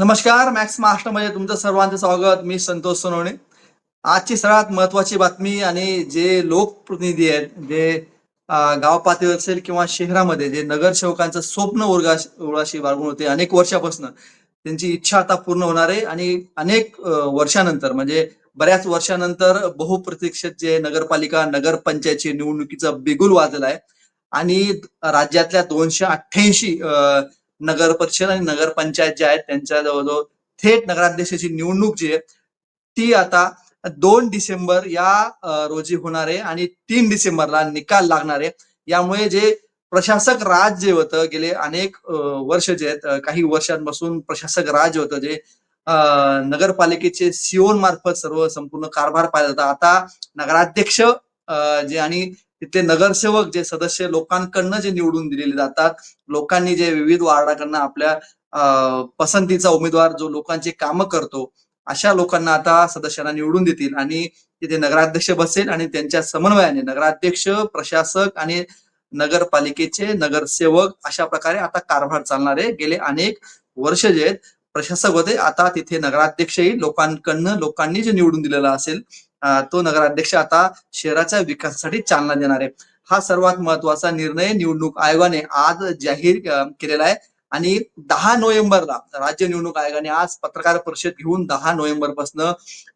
नमस्कार मॅक्स महाराष्ट्रामध्ये तुमचं सर्वांचं स्वागत. मी संतोष सोनवणे. आजची सर्वात महत्वाची बातमी आणि जे लोकप्रतिनिधी आहेत जे गाव पातळीवर असेल किंवा शहरामध्ये जे नगरसेवकांचं स्वप्न उर्गा उर्गाशी बाळगून होते अनेक वर्षापासून त्यांची इच्छा आता पूर्ण होणार आहे आणि अनेक वर्षानंतर म्हणजे बऱ्याच वर्षानंतर बहुप्रतीक्षित जे नगरपालिका नगरपंचायतची निवडणुकीचं बिगुल वाजलं आहे आणि राज्यातल्या दोनशे अठ्ठ्याऐंशी नगर परिषद आणि नगरपंचायत जे आहेत त्यांच्या जवळजवळ थेट नगराध्यक्षाची निवडणूक जी आहे ती आता दोन डिसेंबर या रोजी होणार आहे आणि तीन डिसेंबरला निकाल लागणार आहे. यामुळे जे प्रशासक राज जे होतं गेले अनेक वर्ष जे आहेत काही वर्षांपासून प्रशासक राज होतं जे नगरपालिकेचे सीओन मार्फत सर्व संपूर्ण कारभार पाहिला जातं. आता नगराध्यक्ष जे आणि तिथले नगरसेवक जे सदस्य लोकांकडनं जे निवडून दिलेले जातात लोकांनी जे विविध वार्डाकडनं आपल्या अ, पसंतीचा उमेदवार जो लोकांची कामं करतो अशा लोकांना आता सदस्यांना निवडून देतील आणि तिथे नगराध्यक्ष बसेल आणि त्यांच्या समन्वयाने नगराध्यक्ष प्रशासक आणि नगरपालिकेचे नगरसेवक अशा प्रकारे आता कारभार चालणार आहे गेले अनेक वर्ष जे आहेत प्रशासक होते. आता तिथे नगराध्यक्षही लोकांकडनं लोकांनी जे निवडून दिलेलं असेल तो नगराध्यक्ष आता शहराच्या विकासासाठी चालना देणार आहे. हा सर्वात महत्त्वाचा निर्णय निवडणूक आयोगाने आज जाहीर केलेला आहे. आणि दहा नोव्हेंबरला राज्य निवडणूक आयोगाने आज पत्रकार परिषद घेऊन दहा नोव्हेंबरपासून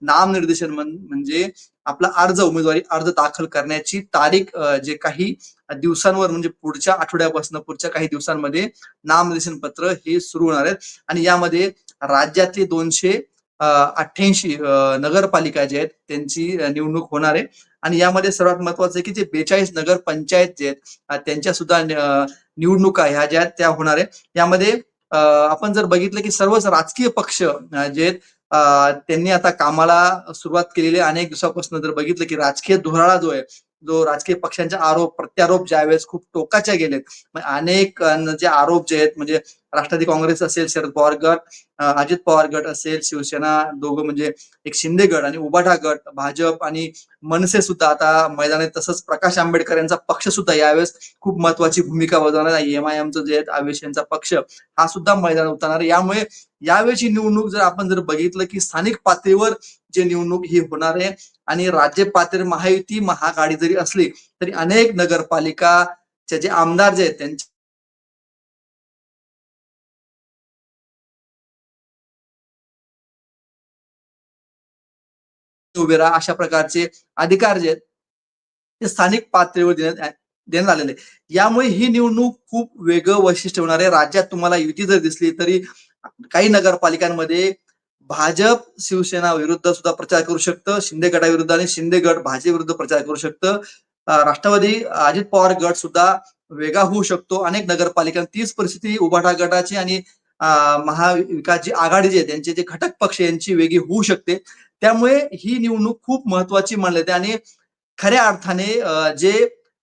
नामनिर्देशन म्हणजे आपला अर्ज उमेदवारी अर्ज दाखल करण्याची तारीख जे काही दिवसांवर म्हणजे पुढच्या आठवड्यापासून पुढच्या काही दिवसांमध्ये नामनिर्देशन पत्र हे सुरू होणार आहेत. आणि यामध्ये राज्यातले दोनशे अठ्ठ्याऐंशी नगरपालिका जे आहेत त्यांची निवडणूक होणार आहे. आणि यामध्ये सर्वात महत्वाचं आहे की जे बेचाळीस नगर पंचायत जे आहेत त्यांच्या सुद्धा निवडणुका ह्या ज्या आहेत त्या होणार आहे. यामध्ये आपण जर बघितलं की सर्वच राजकीय पक्ष जे आहेत त्यांनी आता कामाला सुरुवात केलेली आहे. अनेक दिवसापासून जर बघितलं की राजकीय धुराळा जो आहे जो राजकीय पक्षांचे आरोप प्रत्यारोप ज्यावेळेस खूप टोकाच्या गेलेत अनेक जे आरोप जे आहेत म्हणजे राष्ट्रवादी काँग्रेस असेल शरद पवार गट अजित पवार गट असेल शिवसेना दोघं म्हणजे एक शिंदे गट आणि उबाठा गट भाजप आणि मनसे सुद्धा आता मैदानात तसंच प्रकाश आंबेडकर यांचा पक्ष सुद्धा यावेळेस खूप महत्वाची भूमिका बजावणार आहे. एम आय एमचं जे आहे आवेश यांचा पक्ष हा सुद्धा मैदानात उतरणार आहे. यामुळे यावेळची निवडणूक जर आपण जर बघितलं की स्थानिक पातळीवर जे निवडणूक ही होणार आहे आणि राज्य पातळीवर महायुती महागाडी जरी असली तरी अनेक नगरपालिकाचे जे आमदार जे आहेत त्यांचे उभे राहा अशा प्रकारचे अधिकार जे आहेत ते स्थानिक पातळीवर देण्यात देण्यात आलेले यामुळे ही निवडणूक खूप वेगळं वैशिष्ट्य होणार आहे. राज्यात तुम्हाला युती जर दिसली तरी काही नगरपालिकांमध्ये भाजप शिवसेना विरुद्ध सुद्धा प्रचार करू शकतं शिंदे गटाविरुद्ध आणि शिंदे गट भाजप विरुद्ध प्रचार करू शकतं. राष्ट्रवादी अजित पवार गट सुद्धा वेगळा होऊ शकतो. अनेक नगरपालिका तीच परिस्थिती उभाटा गटाची आणि महाविकासची आघाडी जी आहे त्यांचे जे घटक पक्ष यांची वेगळी होऊ शकते. त्यामुळे ही निवडणूक खूप महत्वाची मानली जाते आणि खऱ्या अर्थाने जे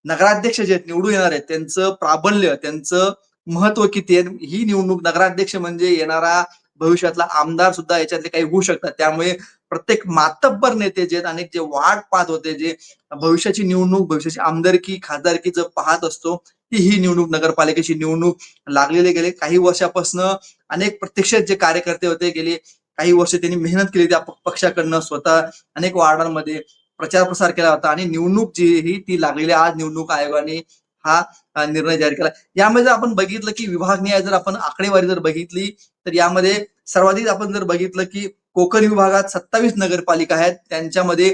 नगराध्यक्ष जे आहेत, निवडून येणार आहेत त्यांचं प्राबल्य त्यांचं महत्त्व किती आहे ही निवडणूक नगराध्यक्ष म्हणजे येणारा भविष्यातला आमदार सुद्धा याच्यातले काही होऊ शकतात. त्यामुळे प्रत्येक मातब्बर नेते जे आहेत अनेक जे वाट पाहत होते जे भविष्याची निवडणूक भविष्याची आमदारकी खासदारकी जर पाहत असतो ती ही निवडणूक नगरपालिकेची निवडणूक लागलेले गेले. काही वर्षापासून अनेक प्रत्यक्षात जे कार्यकर्ते होते गेले काही वर्ष त्यांनी मेहनत केली त्या पक्षाकडनं स्वतः अनेक वार्डांमध्ये प्रचार प्रसार केला होता आणि निवडणूक जी ही ती लागलेली आज निवडणूक आयोगाने हा निर्णय जाहीर केला. यामध्ये जर आपण बघितलं की विभागनीय जर आपण आकडेवारी जर बघितली तर यामध्ये सर्वाधिक आपण जर बघितलं की कोकण विभागात सत्तावीस नगरपालिका आहेत. त्यांच्यामध्ये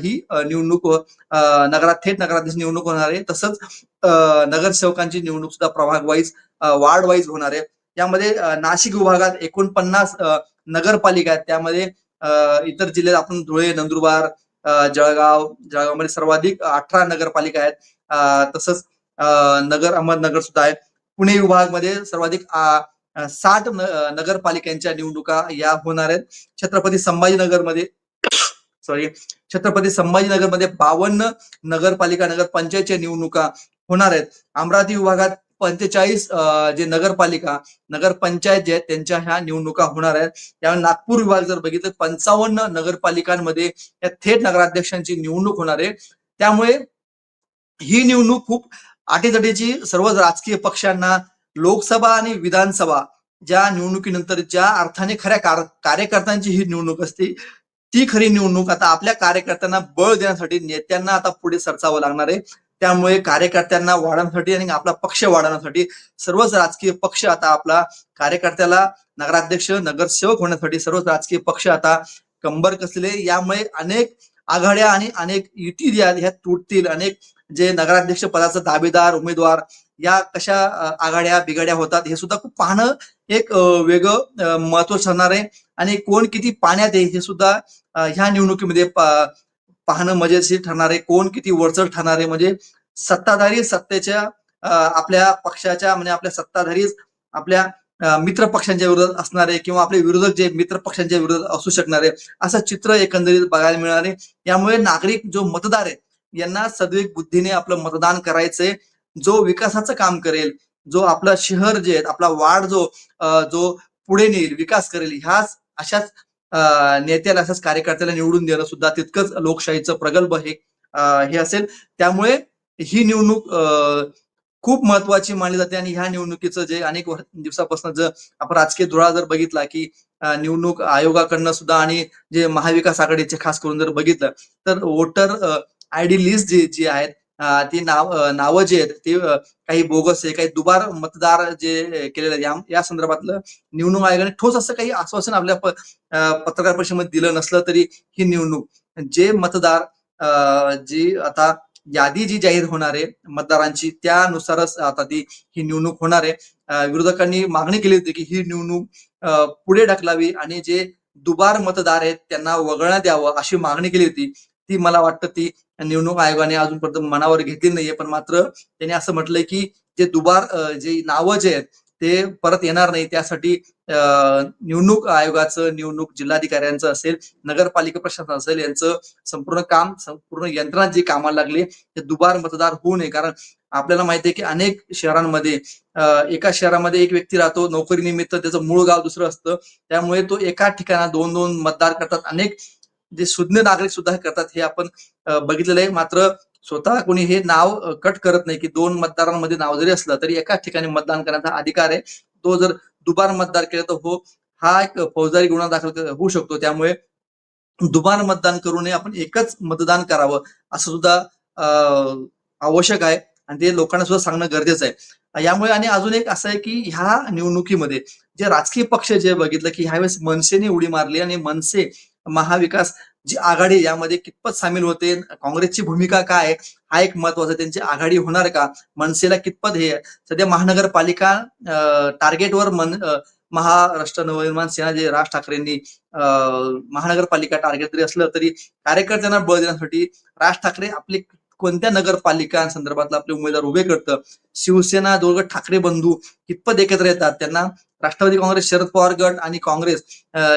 ही निवडणूक नगरात थेट नगराध्यक्ष निवडणूक होणार आहे. तसंच नगरसेवकांची निवडणूक सुद्धा प्रभाग वाईज वार्ड वाईज होणार आहे. यामध्ये नाशिक विभागात एकोणपन्नास नगरपालिका आहेत. त्यामध्ये अ, इतर जिल्ह्यात आपण धुळे नंदुरबार जळगाव जळगावमध्ये सर्वाधिक अठरा नगरपालिका आहेत. तसंच नगर अहमदनगर सुद्धा आहे पुणे विभागमध्ये सर्वाधिक साठ नगरपालिकांच्या निवडणुका या होणार आहेत. छत्रपती संभाजीनगरमध्ये सॉरी छत्रपती संभाजीनगरमध्ये बावन्न नगरपालिका नगरपंचायतच्या निवडणुका होणार आहेत. अमरावती विभागात पंचेचाळीस जे नगरपालिका नगरपंचायत जे आहेत त्यांच्या ह्या निवडणुका होणार आहेत. त्यामुळे नागपूर विभाग जर बघितलं पंचावन्न नगरपालिकांमध्ये या थेट नगराध्यक्षांची निवडणूक होणार आहे. त्यामुळे ही निवडणूक खूप आटीतटीची सर्व राजकीय पक्षांना लोकसभा आणि विधानसभा ज्या निवडणुकीनंतर ज्या अर्थाने खऱ्या कार- कार्यकर्त्यांची ही निवडणूक असते ती खरी निवडणूक आता आपल्या कार्यकर्त्यांना बळ देण्यासाठी नेत्यांना आता पुढे सरसावं लागणार आहे. त्यामुळे कार्यकर्त्यांना वाढवण्यासाठी आणि आपला पक्ष वाढवण्यासाठी सर्वच राजकीय पक्ष आता आपला कार्यकर्त्याला नगराध्यक्ष नगरसेवक होण्यासाठी सर्वच राजकीय पक्ष आता कंबर कसले. यामुळे अनेक आघाड्या आणि अनेक युती ज्या ह्या तुटतील. अनेक जे नगराध्यक्ष पदाचा दावेदार उमेदवार या कशा आघाड्या बिघाड्या होतात हे सुद्धा खूप पाहणं एक वेगळं महत्त्व ठरणार आहे. आणि कोण किती पाण्यात आहे हे सुद्धा ह्या निवडणुकीमध्ये पाहणं मजेशीर ठरणार आहे. कोण किती वरचढ ठरणार आहे? म्हणजे सत्ताधारी सत्तेच्या आपल्या पक्षाच्या म्हणजे आपल्या सत्ताधारी आपल्या मित्र पक्षांच्या विरोधात असणारे किंवा आपले विरोधक जे मित्र पक्षांच्या विरोधात असू शकणारे असं चित्र एकंदरीत बघायला मिळणार आहे. यामुळे नागरिक जो मतदार आहे यांना सद्विक बुद्धीने आपलं मतदान करायचंय. जो विकासाचं काम करेल जो आपलं शहर जे आहे आपला वाढ जो जो पुढे नेईल विकास करेल ह्याच अशाच नेत्याला असंच कार्यकर्त्याला निवडून देणं सुद्धा तितकंच लोकशाहीचं प्रगल्भ हे हे असेल. त्यामुळे ही निवडणूक खूप महत्वाची मानली जाते आणि ह्या निवडणुकीचं जे अनेक दिवसापासून जर आपण राजकीय धुळा जर बघितला की निवडणूक आयोगाकडनं सुद्धा आणि जे महाविकास आघाडीचे खास करून जर बघितलं तर वोटर आय डी लिस्ट जी जी आहेत ती नाव नावं जे आहेत ती काही बोगस आहे काही दुबार मतदार जे केलेले या- या संदर्भातलं निवडणूक आयोगाने ठोस असं काही आश्वासन आपल्या प- पत्रकार परिषदेमध्ये दिलं नसलं तरी ही निवडणूक जे मतदार अ, जी आता यादी जी जाहीर होणार आहे मतदारांची त्यानुसारच आता ती ही निवडणूक होणार आहे. विरोधकांनी मागणी केली होती की ही निवडणूक अ, पुढे ढकलावी आणि जे दुबार मतदार आहेत त्यांना वगळण्यात द्यावं अशी मागणी केली होती. ती मला वाटतं ती निवडणूक आयोगाने अजूनपर्यंत मनावर घेतली नाहीये पण मात्र त्यांनी असं म्हटलंय की जे दुबार जे नावं जे आहेत ते परत येणार नाही. त्यासाठी अ, निवडणूक आयोगाचं निवडणूक जिल्हाधिकाऱ्यांचं असेल नगरपालिका प्रशासन असेल यांचं संपूर्ण काम संपूर्ण यंत्रणा जी कामाला लागली ते दुबार मतदार होऊ नये. कारण आपल्याला माहिती आहे की अनेक शहरांमध्ये एका शहरामध्ये एक व्यक्ती राहतो नोकरीनिमित्त त्याचं मूळ गाव दुसरं असतं. त्यामुळे तो एका ठिकाणा दोन दोन मतदार करतात. अनेक जे सुज्ञ नागरिक सुद्धा करतात हे आपण बघितलेलं आहे. मात्र स्वतः कोणी हे नाव कट करत नाही की दोन मतदारांमध्ये नाव जरी असलं तरी एकाच ठिकाणी मतदान करण्याचा अधिकार आहे. तो जर दुबार मतदार केला तर हो हा एक फौजदारी गुन्हा दाखल होऊ शकतो. त्यामुळे दुबार मतदान करू नये. आपण एकच मतदान करावं असं सुद्धा आवश्यक आहे आणि ते लोकांना सुद्धा सांगणं गरजेचं आहे. यामुळे आणि अजून एक असं आहे की ह्या निवडणुकीमध्ये जे राजकीय पक्ष जे बघितलं की ह्यावेळेस मनसेने उडी मारली आणि मनसे महाविकास जी आघाडी यामध्ये कितपत सामील होते काँग्रेसची भूमिका काय हा एक महत्त्वाचा त्यांची आघाडी होणार का मनसेला कितपत हे सध्या महानगरपालिका अ, टार्गेटवर मन महाराष्ट्र नवनिर्माण सेना जे राज ठाकरेंनी महानगरपालिका टार्गेट जरी असलं तरी कार्यकर्त्यांना बळ देण्यासाठी राज ठाकरे आपले कोणत्या नगरपालिकांसंदर्भातला आपले उमेदवार उभे करतं? शिवसेना दोघ ठाकरे बंधू कितपत एकत्र येतात? त्यांना राष्ट्रवादी काँग्रेस शरद पवार गट आणि काँग्रेस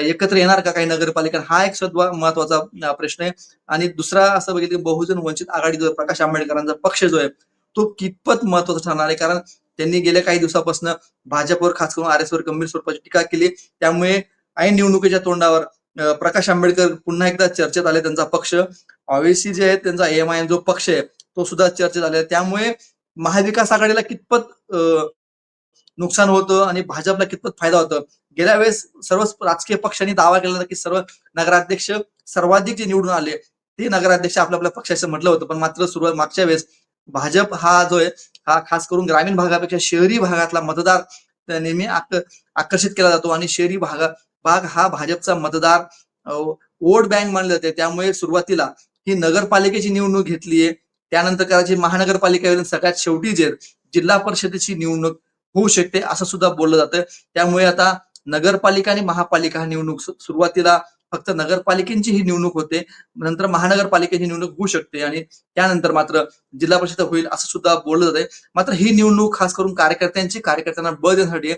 एकत्र येणार का काही नगरपालिका? हा एक सुद्धा महत्त्वाचा प्रश्न आहे. आणि दुसरा असं बघितलं की बहुजन वंचित आघाडी जो प्रकाश आंबेडकरांचा पक्ष जो आहे तो कितपत महत्त्वाचा ठरणार आहे? कारण त्यांनी गेल्या काही दिवसापासून भाजपवर खास करून आर एस वर गंभीर स्वरूपाची टीका केली. त्यामुळे ऐन निवडणुकीच्या तोंडावर प्रकाश आंबेडकर पुन्हा एकदा चर्चेत आले त्यांचा पक्ष. ओवेसी जे आहे त्यांचा एम आय एम जो पक्ष आहे तो सुद्धा चर्चेत आलेला त्यामुळे महाविकास आघाडीला कितपत नुकसान होतं आणि भाजपला कितपत फायदा होतं? गेल्या वेळेस सर्वच राजकीय पक्षांनी दावा केला होता की सर्व नगराध्यक्ष सर्वाधिक जे निवडून आले ते नगराध्यक्ष आपल्या आपल्या पक्षाचं म्हटलं होतं. पण मात्र सुरुवात मागच्या वेळेस भाजप हा जो आहे हा खास करून ग्रामीण भागापेक्षा शहरी भागातला मतदार नेहमी आकर्षित केला जातो आणि शहरी भागा भाग हा भाजपचा मतदार वोट बँक मानले जाते. त्यामुळे सुरुवातीला ही नगरपालिकेची निवडणूक घेतलीये त्यानंतर करायची महानगरपालिका सगळ्यात शेवटी जे जिल्हा परिषदेची निवडणूक होऊ शकते असं सुद्धा बोललं जातं त्यामुळे आता नगरपालिका आणि महापालिका हा निवडणूक सुरुवातीला फक्त नगरपालिकेची ही निवडणूक होते. नंतर महानगरपालिकेची निवडणूक होऊ शकते आणि त्यानंतर मात्र जिल्हा परिषद होईल असं सुद्धा बोललं जाते मात्र ही निवडणूक खास करून कार्यकर्त्यांची कार्यकर्त्यांना बळ देण्यासाठी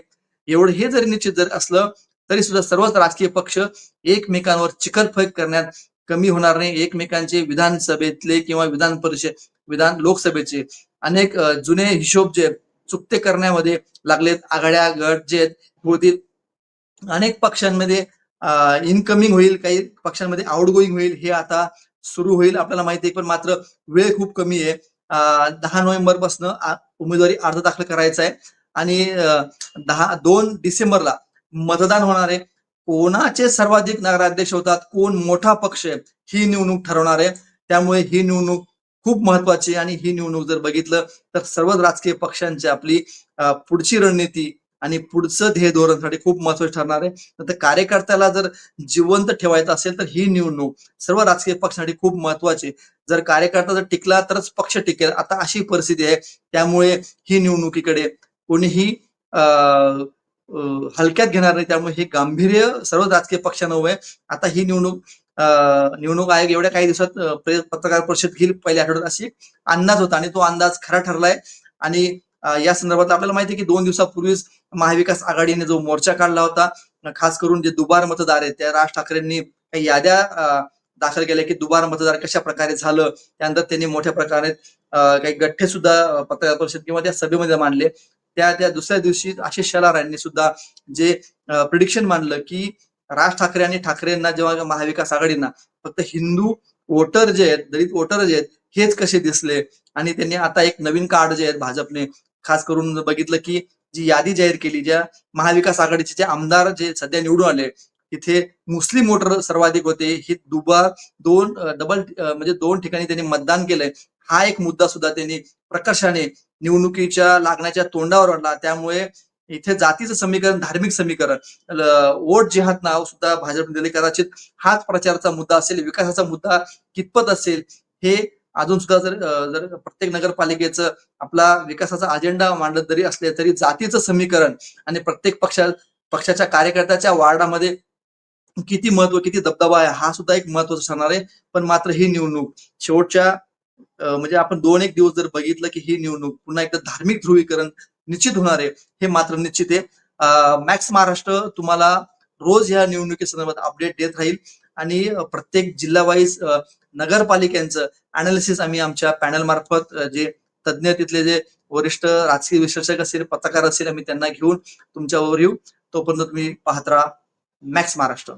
एवढं हे जरी निश्चित जर असलं तरी सुद्धा सर्वच राजकीय पक्ष एकमेकांवर चिकलफेक करण्यात कमी होणार नाही. एकमेकांचे विधानसभेतले किंवा विधान परिषद विधान लोकसभेचे अनेक जुने हिशोब जे आहेत, चुकते करण्यामध्ये लागलेत. आघाड्या गट जे आहेत होतील अनेक पक्षांमध्ये इनकमिंग होईल काही पक्षांमध्ये आउटगोईंग होईल हे आता सुरू होईल आपल्याला माहिती आहे. पण मात्र वेळ खूप कमी आहे. दहा नोव्हेंबरपासून उमेदवारी अर्ज दाखल करायचा आहे. आणि दहा दोन डिसेंबरला मतदान होणार आहे. कोणाचे सर्वाधिक नगराध्यक्ष होतात? कोण मोठा पक्ष आहे? ही निवडणूक ठरवणार आहे. त्यामुळे ही निवडणूक खूप महत्वाची आणि ही निवडणूक जर बघितलं तर सर्वच राजकीय पक्षांची आपली पुढची रणनीती आणि पुढचं ध्येय धोरणसाठी खूप महत्वाचं ठरणार आहे. तर कार्यकर्त्याला जर जिवंत ठेवायचं असेल तर ही निवडणूक सर्व राजकीय पक्षांसाठी खूप महत्वाची जर कार्यकर्ता जर टिकला तरच पक्ष टिकेल. आता अशी परिस्थिती आहे. त्यामुळे ही निवडणुकीकडे कोणीही अं, हलक्यात घेणार नाही. त्यामुळे हे गांभीर्य सर्व राजकीय पक्षांना उभं आहे. आता ही निवडणूक निवडणूक आयोग एवढ्या काही दिवसात पत्रकार परिषद घेईल पहिल्या आठवड्यात अशी अंदाज होता आणि तो अंदाज खरा ठरलाय. आणि या संदर्भात आपल्याला माहिती आहे की दोन दिवसापूर्वीच महाविकास आघाडीने जो मोर्चा काढला होता खास करून जे दुबार मतदार आहेत त्या राज ठाकरेंनी काही याद्या दाखल केल्या की दुबार मतदार कशा प्रकारे झालं त्यानंतर त्यांनी मोठ्या प्रकारे काही गठ्ठे सुद्धा पत्रकार परिषद किंवा त्या सभेमध्ये मांडले. त्या त्या दुसऱ्या दिवशी आशिष शेलार यांनी सुद्धा जे प्रिडिक्शन मानलं की राज ठाकरे आणि ठाकरेंना जेव्हा महाविकास आघाडींना फक्त हिंदू वोटर जे आहेत दलित वोटर जे आहेत हेच कसे दिसले? आणि त्यांनी आता एक नवीन कार्ड जे आहेत भाजपने खास करून बघितलं की जी यादी जाहीर केली ज्या महाविकास आघाडीचे जे आमदार जे सध्या निवडून आले तिथे मुस्लिम वोटर सर्वाधिक होते. ही दुबार दोन डबल म्हणजे दोन ठिकाणी त्यांनी मतदान केलंय. हा एक मुद्दा सुद्धा त्यांनी प्रकर्षाने निवडणुकीच्या लागण्याच्या तोंडावर आणला त्यामुळे इथे जातीचं समीकरण धार्मिक समीकरण वोट जिहाद नाव सुद्धा भाजपने दिले कदाचित हाच प्रचाराचा मुद्दा असेल विकासाचा मुद्दा कितपत असेल हे अजून सुद्धा जर जर प्रत्येक नगरपालिकेचं आपला विकासाचा अजेंडा मांडत जरी असले तरी जातीचं समीकरण आणि प्रत्येक पक्षा पक्षाच्या कार्यकर्त्याच्या वार्डामध्ये किती महत्त्व किती दबदबा आहे हा सुद्धा एक महत्त्वाचा ठरणार आहे. पण मात्र ही निवडणूक शेवटच्या म्हणजे आपण दोन एक दिवस जर बघितलं की ही निवडणूक पुन्हा एकदा धार्मिक ध्रुवीकरण निश्चित होणार आहे हे मात्र निश्चित आहे. मॅक्स महाराष्ट्र तुम्हाला रोज या निवडणुकी संदर्भात अपडेट देत राहील आणि प्रत्येक जिल्हा वाईज नगरपालिकांचं अनालिसिस आम्ही आमच्या पॅनल मार्फत जे तज्ज्ञ तिथले जे वरिष्ठ राजकीय विश्लेषक असेल पत्रकार असेल आम्ही त्यांना घेऊन तुमच्यावर येऊ. तोपर्यंत तुम्ही पाहत राहा मॅक्स महाराष्ट्र.